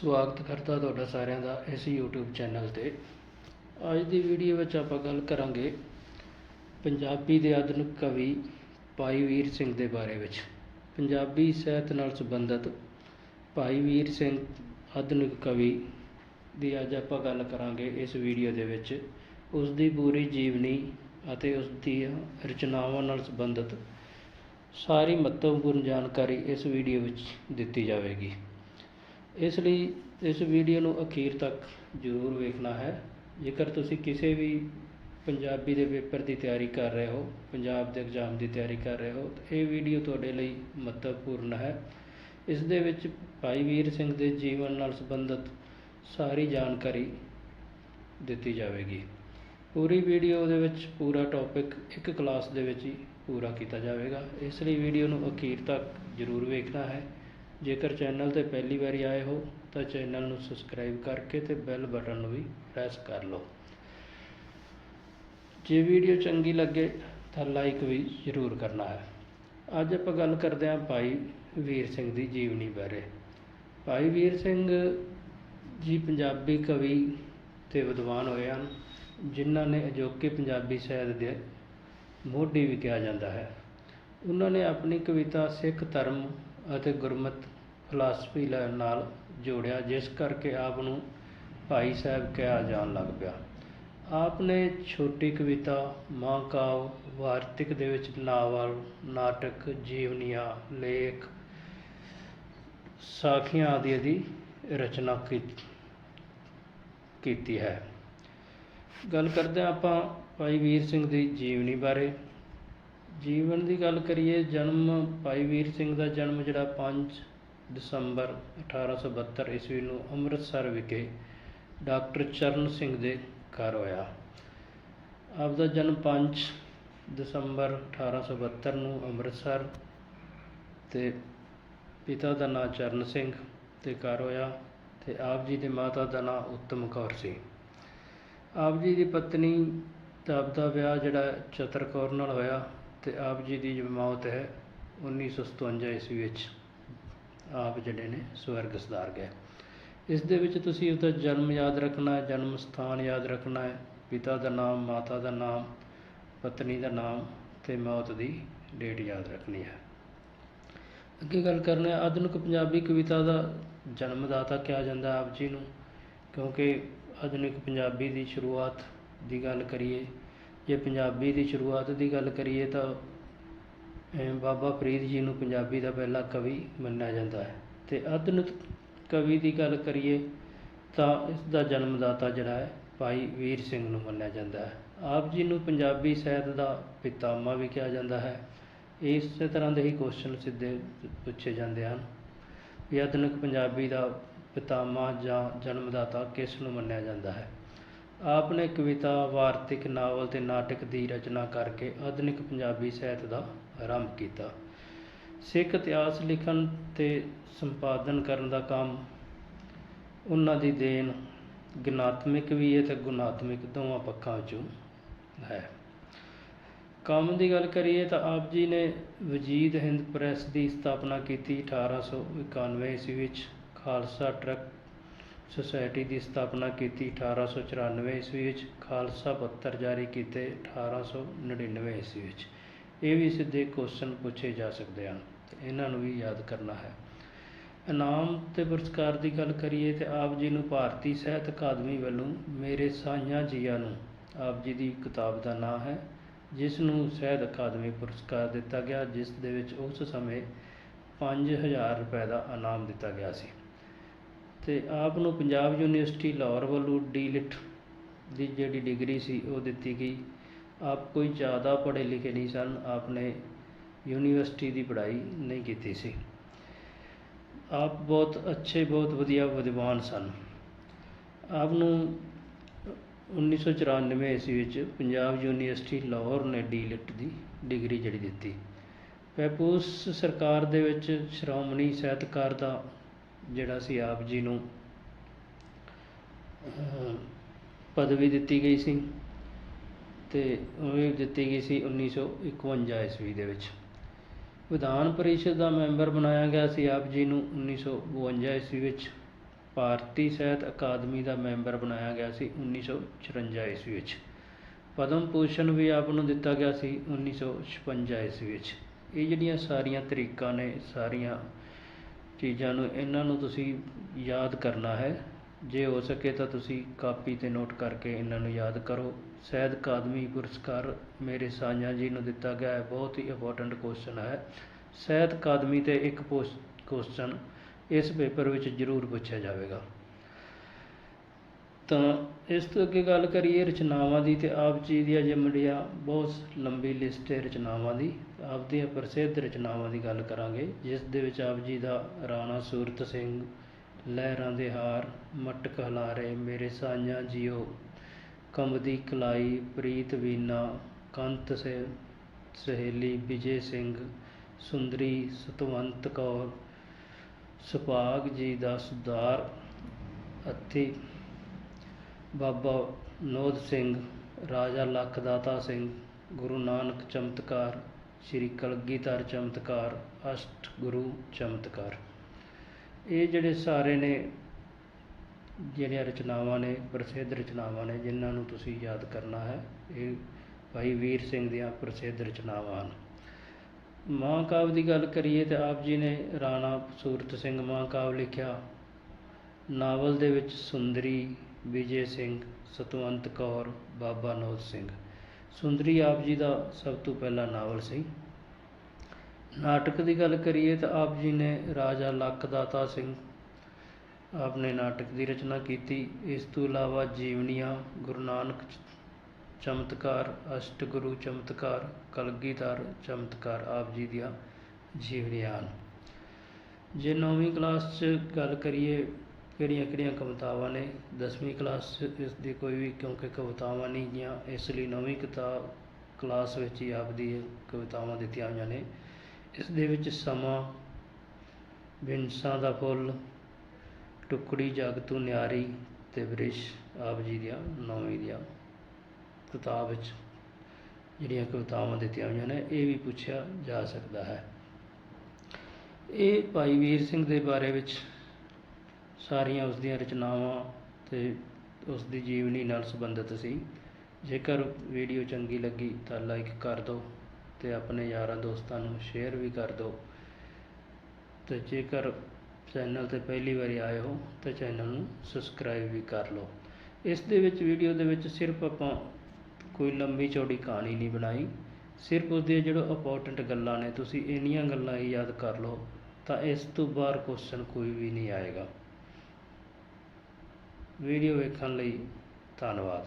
ਸਵਾਗਤ ਕਰਦਾ ਤੁਹਾਡਾ ਸਾਰਿਆਂ ਦਾ ਇਸ YouTube ਚੈਨਲ ਤੇ। ਅੱਜ ਦੀ ਵੀਡੀਓ ਵਿੱਚ ਆਪਾਂ ਗੱਲ ਕਰਾਂਗੇ ਪੰਜਾਬੀ ਦੇ ਆਧੁਨਿਕ ਕਵੀ ਭਾਈ ਵੀਰ ਸਿੰਘ ਦੇ ਬਾਰੇ ਵਿੱਚ। ਪੰਜਾਬੀ ਸਾਹਿਤ ਨਾਲ ਸੰਬੰਧਿਤ ਭਾਈ ਵੀਰ ਸਿੰਘ ਆਧੁਨਿਕ ਕਵੀ ਦੀ ਅੱਜ ਆਪਾਂ ਗੱਲ ਕਰਾਂਗੇ ਇਸ ਵੀਡੀਓ ਦੇ ਵਿੱਚ। ਉਸ ਦੀ ਪੂਰੀ ਜੀਵਨੀ ਅਤੇ ਉਸ ਦੀਆਂ ਰਚਨਾਵਾਂ ਨਾਲ ਸੰਬੰਧਿਤ ਸਾਰੀ ਮਹੱਤਵਪੂਰਨ ਜਾਣਕਾਰੀ ਇਸ ਵੀਡੀਓ ਵਿੱਚ ਦਿੱਤੀ ਜਾਵੇਗੀ। ਇਸ ਲਈ ਇਸ ਵੀਡੀਓ ਨੂੰ ਅਖੀਰ ਤੱਕ ਜ਼ਰੂਰ ਵੇਖਣਾ ਹੈ। ਜੇਕਰ ਤੁਸੀਂ ਕਿਸੇ ਵੀ ਪੰਜਾਬੀ ਦੇ ਪੇਪਰ ਦੀ ਤਿਆਰੀ ਕਰ ਰਹੇ ਹੋ, ਪੰਜਾਬ ਦੇ ਐਗਜ਼ਾਮ ਦੀ ਤਿਆਰੀ ਕਰ ਰਹੇ ਹੋ, ਤਾਂ ਇਹ ਵੀਡੀਓ ਤੁਹਾਡੇ ਲਈ ਮਹੱਤਵਪੂਰਨ ਹੈ। ਇਸ ਦੇ ਵਿੱਚ ਭਾਈ ਵੀਰ ਸਿੰਘ ਦੇ ਜੀਵਨ ਨਾਲ ਸੰਬੰਧਿਤ ਸਾਰੀ ਜਾਣਕਾਰੀ ਦਿੱਤੀ ਜਾਵੇਗੀ। ਪੂਰੀ ਵੀਡੀਓ ਦੇ ਵਿੱਚ ਪੂਰਾ ਟੌਪਿਕ ਇੱਕ ਕਲਾਸ ਦੇ ਵਿੱਚ ਹੀ ਪੂਰਾ ਕੀਤਾ ਜਾਵੇਗਾ। ਇਸ ਲਈ ਵੀਡੀਓ ਨੂੰ ਅਖੀਰ ਤੱਕ ਜ਼ਰੂਰ ਵੇਖਣਾ ਹੈ। ਜੇਕਰ ਚੈਨਲ ਤੇ ਪਹਿਲੀ ਵਾਰੀ ਆਏ ਹੋ, ਤਾਂ ਚੈਨਲ ਨੂੰ ਸਬਸਕ੍ਰਾਈਬ ਕਰਕੇ ਤੇ ਬੈਲ ਬਟਨ ਨੂੰ ਵੀ ਪ੍ਰੈਸ ਕਰ ਲਓ। ਜੇ ਵੀਡੀਓ ਚੰਗੀ ਲੱਗੇ, ਤਾਂ ਲਾਈਕ ਵੀ ਜ਼ਰੂਰ ਕਰਨਾ ਹੈ। ਅੱਜ ਆਪਾਂ ਗੱਲ ਕਰਦੇ ਹਾਂ ਭਾਈ ਵੀਰ ਸਿੰਘ ਦੀ ਜੀਵਨੀ ਬਾਰੇ। ਭਾਈ ਵੀਰ ਸਿੰਘ ਜੀ ਪੰਜਾਬੀ ਕਵੀ ਤੇ ਵਿਦਵਾਨ ਹੋਏ ਹਨ, ਜਿਨ੍ਹਾਂ ਨੇ ਅਜੋਕੇ ਪੰਜਾਬੀ ਸਾਹਿਤ ਦੇ ਮੋਢੀ ਵੀ ਕਿਹਾ ਜਾਂਦਾ ਹੈ। ਉਹਨਾਂ ਨੇ ਆਪਣੀ ਕਵਿਤਾ ਸਿੱਖ ਧਰਮ ਅਤੇ ਗੁਰਮਤ ਫਿਲਾਸਫੀ ਨਾਲ ਜੋੜਿਆ, ਜਿਸ ਕਰਕੇ ਆਪ ਨੂੰ ਭਾਈ ਸਾਹਿਬ ਕਿਹਾ ਜਾਣ ਲੱਗ ਪਿਆ। ਆਪ ਨੇ ਛੋਟੀ ਕਵਿਤਾ ਮਹਾਂਕਾਵ, ਵਾਰਤਕ ਦੇ ਵਿੱਚ ਨਾਵਲ, ਨਾਟਕ, ਜੀਵਨੀਆਂ, ਲੇਖ, ਸਾਖੀਆਂ ਆਦਿ ਦੀ ਰਚਨਾ ਕੀਤੀ ਹੈ। ਗੱਲ ਕਰਦੇ ਹਾਂ ਆਪਾਂ ਭਾਈ ਵੀਰ ਸਿੰਘ ਦੀ ਜੀਵਨੀ ਬਾਰੇ। ਜੀਵਨ ਦੀ ਗੱਲ ਕਰੀਏ, ਜਨਮ ਭਾਈ ਵੀਰ ਸਿੰਘ ਦਾ ਜਨਮ ਜਿਹੜਾ 5 ਦਸੰਬਰ 1872 ਈਸਵੀ ਨੂੰ ਅੰਮ੍ਰਿਤਸਰ ਵਿਖੇ ਡਾਕਟਰ ਚਰਨ ਸਿੰਘ ਦੇ ਘਰ ਹੋਇਆ। ਆਪ ਦਾ ਜਨਮ 5 ਦਸੰਬਰ 1872 ਨੂੰ ਅੰਮ੍ਰਿਤਸਰ ਤੇ ਪਿਤਾ ਦਾ ਨਾਂ ਚਰਨ ਸਿੰਘ ਤੇ ਘਰ ਹੋਇਆ ਤੇ ਆਪ ਜੀ ਦੇ ਮਾਤਾ ਦਾ ਨਾਂ ਉੱਤਮ ਕੌਰ ਸੀ। ਆਪ ਜੀ ਦੀ ਪਤਨੀ ਦਾ ਆਪ ਦਾ ਵਿਆਹ ਜਿਹੜਾ ਚਤਰ ਕੌਰ ਨਾਲ ਹੋਇਆ। ਤੇ ਆਪ ਜੀ ਦੀ ਜੋ ਮੌਤ ਹੈ 1957 ਈਸਵੀ ਵਿੱਚ ਆਪ ਜਿਹੜੇ ਨੇ ਸਵਰਗ ਸਦਾਰ ਗਏ। ਇਸ ਦੇ ਵਿੱਚ ਤੁਸੀਂ ਉਹਦਾ ਜਨਮ ਯਾਦ ਰੱਖਣਾ ਹੈ, ਜਨਮ ਸਥਾਨ ਯਾਦ ਰੱਖਣਾ ਹੈ, ਪਿਤਾ ਦਾ ਨਾਮ, ਮਾਤਾ ਦਾ ਨਾਮ, ਪਤਨੀ ਦਾ ਨਾਮ ਤੇ ਮੌਤ ਦੀ ਡੇਟ ਯਾਦ ਰੱਖਣੀ ਹੈ। ਅੱਗੇ ਗੱਲ ਕਰਨਾ ਆ ਆਧੁਨਿਕ ਪੰਜਾਬੀ ਕਵਿਤਾ ਦਾ ਜਨਮਦਾਤਾ ਕਿਹਾ ਜਾਂਦਾ ਆਪ ਜੀ ਨੂੰ, ਕਿਉਂਕਿ ਆਧੁਨਿਕ ਪੰਜਾਬੀ ਦੀ ਸ਼ੁਰੂਆਤ ਦੀ ਗੱਲ ਕਰੀਏ ਜੇ ਪੰਜਾਬੀ ਦੀ ਸ਼ੁਰੂਆਤ ਦੀ ਗੱਲ ਕਰੀਏ ਤਾਂ ਬਾਬਾ ਫਰੀਦ ਜੀ ਨੂੰ ਪੰਜਾਬੀ ਦਾ ਪਹਿਲਾ ਕਵੀ ਮੰਨਿਆ ਜਾਂਦਾ ਹੈ। ਤੇ ਆਧੁਨਿਕ ਕਵੀ ਦੀ ਗੱਲ ਕਰੀਏ ਤਾਂ ਇਸ ਦਾ ਜਨਮਦਾਤਾ ਜਿਹੜਾ ਹੈ, ਭਾਈ ਵੀਰ ਸਿੰਘ ਨੂੰ ਮੰਨਿਆ ਜਾਂਦਾ ਹੈ। ਆਪ ਜੀ ਨੂੰ ਪੰਜਾਬੀ ਸਾਹਿਤ ਦਾ ਪਿਤਾਮਾ ਵੀ ਕਿਹਾ ਜਾਂਦਾ ਹੈ। ਇਸੇ ਤਰ੍ਹਾਂ ਦੇ ਹੀ ਕੁਐਸਚਨ ਸਿੱਧੇ ਪੁੱਛੇ ਜਾਂਦੇ ਹਨ ਵੀ ਆਧੁਨਿਕ ਪੰਜਾਬੀ ਦਾ ਪਿਤਾਮਾ ਜਾਂ ਜਨਮਦਾਤਾ ਕਿਸ ਨੂੰ ਮੰਨਿਆ ਜਾਂਦਾ ਹੈ? ਆਪ ਨੇ ਕਵਿਤਾ, ਵਾਰਤਿਕ, ਨਾਵਲ ਤੇ ਨਾਟਕ ਦੀ ਰਚਨਾ ਕਰਕੇ ਆਧੁਨਿਕ ਪੰਜਾਬੀ ਸਾਹਿਤ ਦਾ ਆਰੰਭ ਕੀਤਾ। ਸਿੱਖ ਇਤਿਹਾਸ ਲਿਖਣ ਤੇ ਸੰਪਾਦਨ ਕਰਨ ਦਾ ਕੰਮ ਉਹਨਾਂ ਦੀ ਦੇਣ ਗਿਣਾਤਮਿਕ ਵੀ ਹੈ ਤੇ ਗੁਣਾਤਮਿਕ ਦੋਵਾਂ ਪੱਖਾਂ ਵਿੱਚੋਂ ਹੈ। ਕੰਮ ਦੀ ਗੱਲ ਕਰੀਏ ਤਾਂ ਆਪ ਜੀ ਨੇ ਵਜੀਦ ਹਿੰਦ ਪ੍ਰੈਸ ਦੀ ਸਥਾਪਨਾ ਕੀਤੀ 1891 ਈਸਵੀ ਵਿੱਚ, ਖਾਲਸਾ ਟਰੱਕ ਸੁਸਾਇਟੀ ਦੀ ਸਥਾਪਨਾ ਕੀਤੀ 1894 ਈਸਵੀ ਵਿੱਚ, ਖਾਲਸਾ ਪੱਤਰ ਜਾਰੀ ਕੀਤੇ 1899 ਈਸਵੀ ਵਿੱਚ। ਇਹ ਵੀ ਸਿੱਧੇ ਕੁਐਸਚਨ ਪੁੱਛੇ ਜਾ ਸਕਦੇ ਹਨ ਤੇ ਇਹਨਾਂ ਨੂੰ ਵੀ ਯਾਦ ਕਰਨਾ ਹੈ। ਇਨਾਮ ਤੇ ਪੁਰਸਕਾਰ ਦੀ ਗੱਲ ਕਰੀਏ ਤੇ ਆਪ ਜੀ ਨੂੰ ਭਾਰਤੀ ਸਾਹਿਤ ਅਕਾਦਮੀ ਵੱਲੋਂ ਮੇਰੇ ਸਾਈਆਂ ਜੀਆ ਨੂੰ ਆਪ ਜੀ ਦੀ ਕਿਤਾਬ ਦਾ ਨਾਮ ਹੈ, ਜਿਸ ਨੂੰ ਸਾਹਿਤ ਅਕਾਦਮੀ ਪੁਰਸਕਾਰ ਦਿੱਤਾ ਗਿਆ, ਜਿਸ ਦੇ ਵਿੱਚ ਉਸ ਸਮੇਂ 5000 ਰੁਪਏ ਦਾ ਇਨਾਮ ਦਿੱਤਾ ਗਿਆ ਸੀ। ਤੇ ਆਪ ਨੂੰ ਪੰਜਾਬ ਯੂਨੀਵਰਸਿਟੀ ਲਾਹੌਰ ਵੱਲੋਂ ਡੀਲਿਟ ਦੀ ਜਿਹੜੀ ਡਿਗਰੀ ਸੀ ਉਹ ਦਿੱਤੀ ਗਈ। ਆਪ ਕੋਈ ਜ਼ਿਆਦਾ ਪੜ੍ਹੇ ਲਿਖੇ ਨਹੀਂ ਸਨ ਆਪ ਨੇ ਯੂਨੀਵਰਸਿਟੀ ਦੀ ਪੜ੍ਹਾਈ ਨਹੀਂ ਕੀਤੀ ਸੀ। ਆਪ ਬਹੁਤ ਅੱਛੇ, ਬਹੁਤ ਵਧੀਆ ਵਿਦਵਾਨ ਸਨ। ਆਪ ਨੂੰ 1994 ਈਸਵੀ ਵਿੱਚ ਪੰਜਾਬ ਯੂਨੀਵਰਸਿਟੀ ਲਾਹੌਰ ਨੇ ਡੀਲਿਟ ਦੀ ਡਿਗਰੀ ਜਿਹੜੀ ਦਿੱਤੀ। ਪੈਪੂਸ ਸਰਕਾਰ ਦੇ ਵਿੱਚ ਸ਼੍ਰੋਮਣੀ ਸਾਹਿਤਕਾਰ ਦਾ ਜਿਹੜਾ ਸੀ ਆਪ ਜੀ ਨੂੰ ਪਦਵੀ ਦਿੱਤੀ ਗਈ ਸੀ ਤੇ ਉਹ ਦਿੱਤੀ ਗਈ ਸੀ 1951 ਈਸਵੀ ਦੇ ਵਿੱਚ। ਵਿਧਾਨ ਪਰਿਸ਼ਦ ਦਾ ਮੈਂਬਰ ਬਣਾਇਆ ਗਿਆ ਸੀ ਆਪ ਜੀ ਨੂੰ 1952 ਈਸਵੀ ਵਿੱਚ। ਭਾਰਤੀ ਸਾਹਿਤ ਅਕਾਦਮੀ ਦਾ ਮੈਂਬਰ ਬਣਾਇਆ ਗਿਆ ਸੀ 1954 ਈਸਵੀ ਵਿੱਚ। ਪਦਮ ਭੂਸ਼ਣ ਵੀ ਆਪ ਨੂੰ ਦਿੱਤਾ ਗਿਆ ਸੀ 1956 ਈਸਵੀ ਵਿੱਚ। ਇਹ ਜਿਹੜੀਆਂ ਸਾਰੀਆਂ ਤਰੀਕਾਂ ਨੇ, ਸਾਰੀਆਂ ਚੀਜ਼ਾਂ ਨੂੰ, ਇਹਨਾਂ ਨੂੰ ਤੁਸੀਂ ਯਾਦ ਕਰਨਾ ਹੈ। ਜੇ ਹੋ ਸਕੇ ਤਾਂ ਤੁਸੀਂ ਕਾਪੀ ਤੇ ਨੋਟ ਕਰਕੇ ਇਹਨਾਂ ਨੂੰ ਯਾਦ ਕਰੋ। ਸਾਹਿਤ ਅਕਾਦਮੀ ਪੁਰਸਕਾਰ ਮੇਰੇ ਸਾਂਝਾ ਜੀ ਨੂੰ ਦਿੱਤਾ ਗਿਆ ਹੈ। ਬਹੁਤ ਹੀ ਇੰਪੋਰਟੈਂਟ ਕੁਐਸਚਨ ਹੈ। ਸਾਹਿਤ ਅਕਾਦਮੀ ਤੇ ਇੱਕ ਕੁਐਸਚਨ ਇਸ ਪੇਪਰ ਵਿੱਚ ਜ਼ਰੂਰ ਪੁੱਛਿਆ ਜਾਵੇਗਾ। ਤਾਂ ਇਸ ਤੋਂ ਅੱਗੇ ਗੱਲ ਕਰੀਏ ਰਚਨਾਵਾਂ ਦੀ ਤੇ ਆਪ ਜੀ ਦੀਆਂ ਜਿਹੜੀਆਂ ਬਹੁਤ ਲੰਬੀ ਲਿਸਟ ਹੈ ਰਚਨਾਵਾਂ ਦੀ। ਆਪ ਦੀਆਂ ਪ੍ਰਸਿੱਧ ਰਚਨਾਵਾਂ ਦੀ ਗੱਲ ਕਰਾਂਗੇ, ਜਿਸ ਦੇ ਵਿੱਚ ਆਪ ਜੀ ਦਾ ਰਾਣਾ ਸੂਰਤ ਸਿੰਘ, ਲਹਿਰਾਂ ਦੇ ਹਾਰ ਮਟਕ ਹਲਾਰੇ ਮੇਰੇ ਸਾਈਆਂ ਜੀਓ ਕੰਬਦੀ ਕਲਾਈ, ਪ੍ਰੀਤ ਵੀਨਾ, ਕੰਤ ਸੇ, ਸਹੇਲੀ ਵਿਜੇ ਸਿੰਘ, ਸੁੰਦਰੀ ਸਤਵੰਤ ਕੌਰ, ਸੁਭਾਗ ਜੀ ਦਾ ਸੁਧਾਰ ਅਤੇ ਬਾਬਾ ਨੋਦ ਸਿੰਘ, ਰਾਜਾ ਲੱਖਦਾਤਾ ਸਿੰਘ, ਗੁਰੂ ਨਾਨਕ ਚਮਤਕਾਰ ਸ੍ਰੀ ਕਲਗੀਧਰ ਚਮਤਕਾਰ, ਅਸ਼ਟ ਗੁਰੂ ਚਮਤਕਾਰ। ਇਹ ਜਿਹੜੇ ਸਾਰੇ ਨੇ, ਜਿਹੜੀਆਂ ਰਚਨਾਵਾਂ ਨੇ, ਪ੍ਰਸਿੱਧ ਰਚਨਾਵਾਂ ਨੇ, ਜਿਨ੍ਹਾਂ ਨੂੰ ਤੁਸੀਂ ਯਾਦ ਕਰਨਾ ਹੈ, ਇਹ ਭਾਈ ਵੀਰ ਸਿੰਘ ਦੀਆਂ ਪ੍ਰਸਿੱਧ ਰਚਨਾਵਾਂ ਹਨ। ਮਹਾਂਕਾਵ ਦੀ ਗੱਲ ਕਰੀਏ ਤਾਂ ਆਪ ਜੀ ਨੇ ਰਾਣਾ ਸੂਰਤ ਸਿੰਘ ਮਹਾਂਕਾਵ ਲਿਖਿਆ, ਨਾਵਲ ਦੇ ਵਿੱਚ ਸੁੰਦਰੀ ਵਿਜੇ ਸਿੰਘ, ਸਤਵੰਤ ਕੌਰ, ਬਾਬਾ ਨੋਦ ਸਿੰਘ। ਸੁੰਦਰੀ ਆਪ ਜੀ ਦਾ ਸਭ ਤੋਂ ਪਹਿਲਾ ਨਾਵਲ ਸੀ। ਨਾਟਕ ਦੀ ਗੱਲ ਕਰੀਏ ਤਾਂ ਆਪ ਜੀ ਨੇ ਰਾਜਾ ਲਖਦਾਤਾ ਸਿੰਘ ਆਪ ਨੇ ਨਾਟਕ ਦੀ ਰਚਨਾ ਕੀਤੀ। ਇਸ ਤੋਂ ਇਲਾਵਾ ਜੀਵਨੀਆਂ, ਗੁਰੂ ਨਾਨਕ ਚਮਤਕਾਰ, ਅਸ਼ਟਗੁਰੂ ਚਮਤਕਾਰ, ਕਲਗੀਧਰ ਚਮਤਕਾਰ ਆਪ ਜੀ ਦੀਆਂ ਜੀਵਨੀਆਂ ਹਨ। ਜੇ ਨੌਵੀਂ ਕਲਾਸ 'ਚ ਗੱਲ ਕਰੀਏ ਕਿਹੜੀਆਂ ਕਿਹੜੀਆਂ ਕਵਿਤਾਵਾਂ ਨੇ? ਦਸਵੀਂ ਕਲਾਸ 'ਚ ਇਸ ਦੀ ਕੋਈ ਵੀ, ਕਿਉਂਕਿ ਕਵਿਤਾਵਾਂ ਨਹੀਂ ਗੀਆਂ ਇਸ ਲਈ ਨੌਵੀਂ ਕਿਤਾਬ ਕਲਾਸ ਵਿੱਚ ਹੀ ਆਪਦੀ ਕਵਿਤਾਵਾਂ ਦਿੱਤੀਆਂ ਹੋਈਆਂ ਨੇ। ਇਸ ਦੇ ਵਿੱਚ ਸਮਾਂ ਬਿੰਸਾਂ ਦਾ ਫੁੱਲ, ਟੁਕੜੀ, ਜਗ ਤੂੰ ਨਿਆਰੀ ਤੇ ਬ੍ਰਿਸ਼, ਆਪ ਜੀ ਦੀਆਂ ਨੌਵੀਂ ਦੀਆਂ ਕਿਤਾਬ ਵਿੱਚ ਜਿਹੜੀਆਂ ਕਵਿਤਾਵਾਂ ਦਿੱਤੀਆਂ ਹੋਈਆਂ ਨੇ, ਇਹ ਵੀ ਪੁੱਛਿਆ ਜਾ ਸਕਦਾ ਹੈ। ਇਹ ਭਾਈ ਵੀਰ ਸਿੰਘ ਦੇ ਬਾਰੇ ਵਿੱਚ ਸਾਰੀਆਂ ਉਸ ਦੀਆਂ ਰਚਨਾਵਾਂ ਤੇ ਉਸ ਦੀ ਜੀਵਨੀ ਨਾਲ ਸੰਬੰਧਿਤ ਸੀ। ਜੇਕਰ ਵੀਡੀਓ ਚੰਗੀ ਲੱਗੀ ਤਾਂ ਲਾਈਕ ਕਰ ਦਿਓ ਤੇ ਆਪਣੇ ਯਾਰਾਂ ਦੋਸਤਾਂ ਨੂੰ ਸ਼ੇਅਰ ਵੀ ਕਰ ਦਿਓ। ਤੇ ਜੇਕਰ ਚੈਨਲ ਤੇ ਪਹਿਲੀ ਵਾਰੀ ਆਏ ਹੋ ਤਾਂ ਚੈਨਲ ਨੂੰ ਸਬਸਕ੍ਰਾਈਬ ਵੀ ਕਰ ਲਓ। ਇਸ ਦੇ ਵਿੱਚ, ਵੀਡੀਓ ਦੇ ਵਿੱਚ ਸਿਰਫ ਆਪਾਂ ਕੋਈ ਲੰਮੀ ਚੌੜੀ ਕਹਾਣੀ ਨਹੀਂ ਬਣਾਈ। ਸਿਰਫ ਉਸ ਦੀਆਂ ਜਿਹੜੇ ਇੰਪੋਰਟੈਂਟ ਗੱਲਾਂ ਨੇ, ਤੁਸੀਂ ਇੰਨੀਆਂ ਗੱਲਾਂ ਹੀ ਯਾਦ ਕਰ ਲਓ ਤਾਂ ਇਸ ਤੋਂ ਬਾਹਰ ਕੁਐਸਚਨ ਕੋਈ ਵੀ ਨਹੀਂ ਆਏਗਾ। ਵੀਡੀਓ ਵੇਖਣ ਲਈ ਧੰਨਵਾਦ।